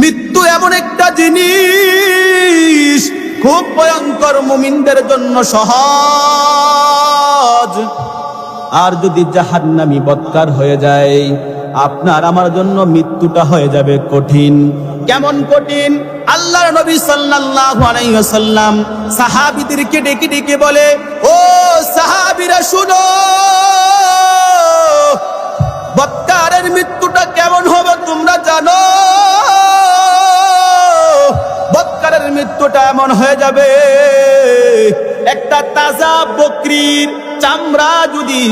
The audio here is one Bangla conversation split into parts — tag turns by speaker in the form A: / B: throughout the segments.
A: মৃত্যু এমন একটা জিনিস, খুব ভয়ঙ্কর মুমিনদের জন্য সহজ। আর যদি জাহান্নামি বৎকার হয়ে যায়, আপনার আমার জন্য মৃত্যুটা হয়ে যাবে কঠিন। কেমন কঠিন? আল্লাহর নবী সাল্লাল্লাহু আলাইহি ওয়াসাল্লাম সাহাবীদেরকে ডেকে ডেকে বলে, ও সাহাবীরা, শুনো। মৃত্যুটা এমন হয়ে যাবে। একটা তাজা বকরির চামড়া যদি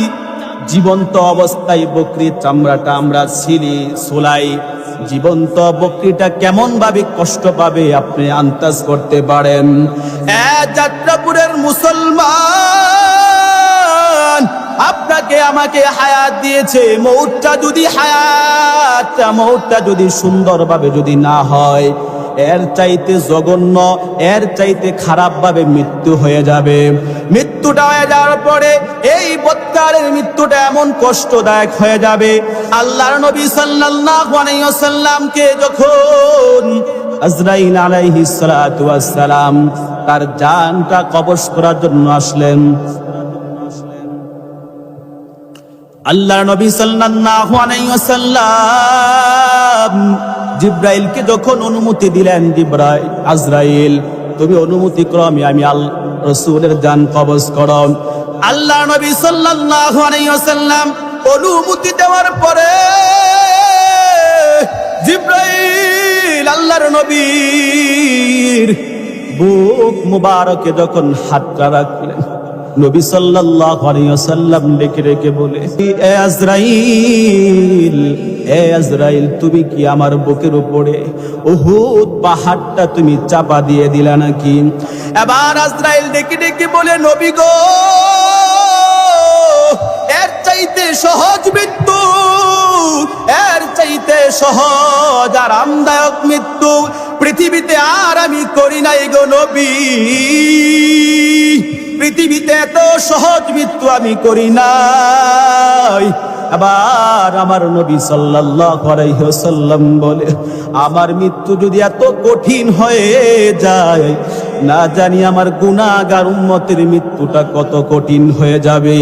A: জীবন্ত অবস্থায় বকরির চামড়াটা আমরা ছিলি সোলাই, জীবন্ত বকরিটা কেমন ভাবে কষ্ট পাবে আপনি আন্দাজ করতে পারেন। যাত্রাপুরের মুসলমান, আপনাকে আমাকে হায়াত দিয়েছে। মৌতটা যদি হায়াত, মৌতটা যদি সুন্দরভাবে যদি না হয় এর চাইতে জঘন্য, এর চাইতে খারাপ ভাবে মৃত্যু হয়ে যাবে। মৃত্যুটা হয়ে যাওয়ার পরে এই বৎকারের মৃত্যুটা এমন কষ্টদায়ক হয়ে যাবে। আল্লাহর নবী সাল্লাল্লাহু আলাইহি ওয়াসাল্লামকে যখন আজরাইল আলাইহিস সালাতু ওয়াস সালাম তার জানটা কবজ করার জন্য আসলেন আল্লাহ নবী সাল্লাল্লাহু আলাইহি ওয়াসাল্লাম জিব্রাইলকে যখন অনুমতি দিলেন, জিব্রাইল, আজরাইল, তুমি অনুমতি ক্রমে আমি আল রসুলের জান কবজ করো আল্লাহ নবী ওয়াসাল্লাম অনুমতি দেওয়ার পরে জিব্রাইল, আল্লাহর নবীর বুক মুবারকে যখন হাতটা রাখলেন নবী সাল্লাল্লাহু আলাইহি ডেকে ডেকে বলে, এ আজরাইল এ আজরাইল, তুমি কি আমার বুকের উপরে উহুদ পাহাড়টা তুমি চাপা দিয়ে দিলা নাকি? এবার আজরাইল ডেকে ডেকে বলে, নবী গো, এর চাইতে সহজ মৃত্যু, এর চাইতে সহজ আরামদায়ক মৃত্যু পৃথিবীতে আর আমি করি নাই গো নবী। পৃথিবীতে এত সহজ মৃত্যু আমি করি নাই। আবার আমার নবী সাল্লাম বলে, আমার মৃত্যু যদি এত কঠিন হয়ে যায়, না জানি আমার গুণাগার উন্মতের মৃত্যুটা কত কঠিন হয়ে যাবে।